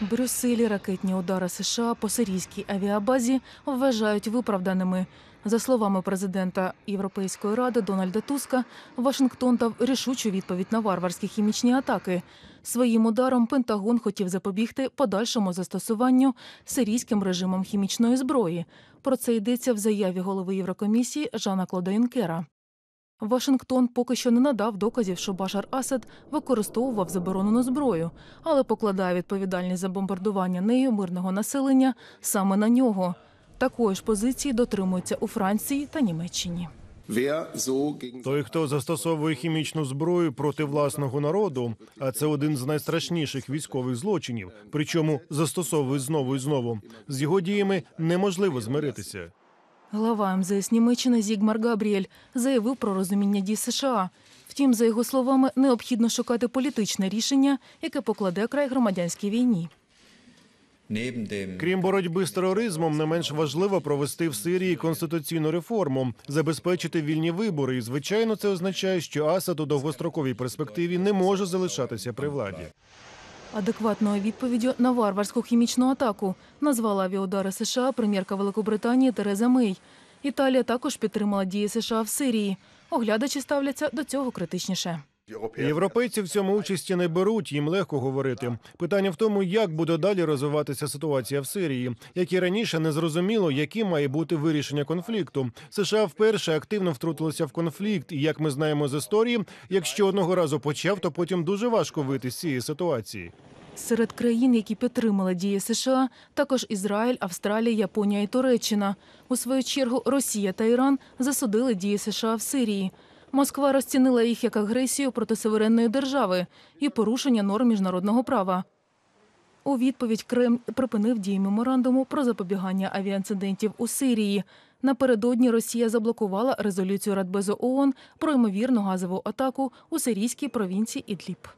Брюсселі ракетні удари США по сирійській авіабазі вважають виправданими. За словами президента Європейської ради Дональда Туска, Вашингтон дав рішучу відповідь на варварські хімічні атаки. Своїм ударом Пентагон хотів запобігти подальшому застосуванню сирійським режимом хімічної зброї. Про це йдеться в заяві голови Єврокомісії Жана Клода Юнкера. Вашингтон поки що не надав доказів, що Башар Асад використовував заборонену зброю, але покладає відповідальність за бомбардування нею мирного населення саме на нього. Такої ж позиції дотримуються у Франції та Німеччині. Той, хто застосовує хімічну зброю проти власного народу, а це один з найстрашніших військових злочинів, причому застосовує знову і знову. З його діями неможливо змиритися. Глава МЗС Німеччини Зігмар Габріель заявив про розуміння дій США. Втім, за його словами, необхідно шукати політичне рішення, яке покладе край громадянській війні. Крім боротьби з тероризмом, не менш важливо провести в Сирії конституційну реформу, забезпечити вільні вибори. І звичайно, це означає, що Асад у довгостроковій перспективі не може залишатися при владі. Адекватною відповіддю на варварську хімічну атаку назвала авіаудари США прем'єрка Великобританії Тереза Мей. Італія також підтримала дії США в Сирії. Оглядачі ставляться до цього критичніше. Європейці в цьому участі не беруть, їм легко говорити. Питання в тому, як буде далі розвиватися ситуація в Сирії, як і раніше не зрозуміло, яким має бути вирішення конфлікту. США вперше активно втрутилися в конфлікт, і як ми знаємо з історії, якщо одного разу почав, то потім дуже важко вийти з цієї ситуації. Серед країн, які підтримали дії США, також Ізраїль, Австралія, Японія і Туреччина. У свою чергу Росія та Іран засудили дії США в Сирії. Москва розцінила їх як агресію проти суверенної держави і порушення норм міжнародного права. У відповідь Крим припинив дії меморандуму про запобігання авіаінцидентів у Сирії. Напередодні Росія заблокувала резолюцію Радбезу ООН про ймовірну газову атаку у сирійській провінції Ідліб.